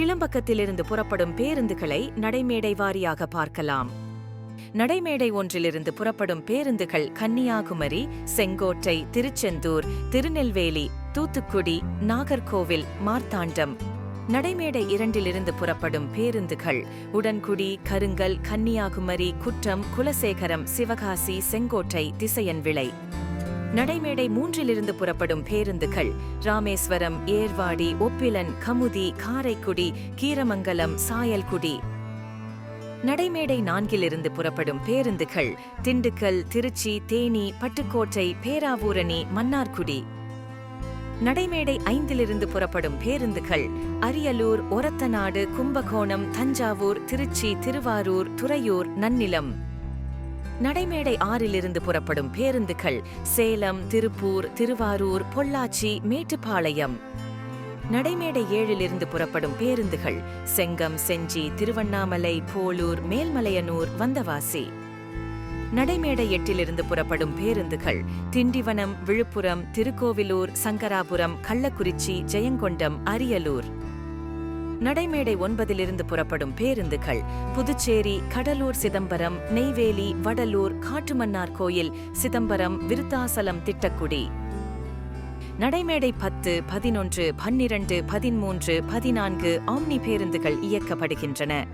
கிளம்பக்கத்திலிருந்து புறப்படும் பேருந்துகளை நடைமேடை வாரியாக பார்க்கலாம். நடைமேடை ஒன்றிலிருந்து புறப்படும் பேருந்துகள் கன்னியாகுமரி செங்கோட்டை திருச்செந்தூர் திருநெல்வேலி தூத்துக்குடி நாகர்கோவில் மார்த்தாண்டம். நடைமேடை இரண்டிலிருந்து புறப்படும் பேருந்துகள் உடன்குடி கருங்கல் கன்னியாகுமரி குற்றம் குலசேகரம் சிவகாசி செங்கோட்டை திசையன் விளை. நடைமேடை மூன்றிலிருந்து புறப்படும் பேருந்துகள் ராமேஸ்வரம் ஏர்வாடி ஒப்பிலன் கமுதி காரைக்குடி கீரமங்கலம் சாயல்குடி. நடைமேடை நான்கிலிருந்து புறப்படும் பேருந்துகள் திண்டுக்கல் திருச்சி தேனி பட்டுக்கோட்டை பேராவூரணி மன்னார்குடி. நடைமேடை ஐந்திலிருந்து புறப்படும் பேருந்துகள் அரியலூர் ஒரத்தநாடு கும்பகோணம் தஞ்சாவூர் திருச்சி திருவாரூர் துறையூர் நன்னிலம். நடைமேடை ஆறிலிருந்து புறப்படும் பேருந்துகள் சேலம் திருப்பூர் திருவாரூர் பொள்ளாச்சி மேட்டுப்பாளையம். நடைமேடை ஏழிலிருந்து புறப்படும் பேருந்துகள் செங்கம் செஞ்சி திருவண்ணாமலை போலூர் மேல்மலையனூர் வந்தவாசி. நடைமேடை எட்டிலிருந்து புறப்படும் பேருந்துகள் திண்டிவனம் விழுப்புரம் திருக்கோவிலூர் சங்கராபுரம் கள்ளக்குறிச்சி ஜெயங்கொண்டம் அரியலூர். நடைமேடை ஒன்பதிலிருந்து புறப்படும் பேருந்துகள். புதுச்சேரி கடலூர் சிதம்பரம் நெய்வேலி வடலூர் காட்டுமன்னார் கோயில் சிதம்பரம் விருத்தாசலம் திட்டக்குடி. நடைமேடை பத்து பதினொன்று பன்னிரண்டு பதிமூன்று பதினான்கு ஆம்னி பேருந்துகள் இயக்கப்படுகின்றன.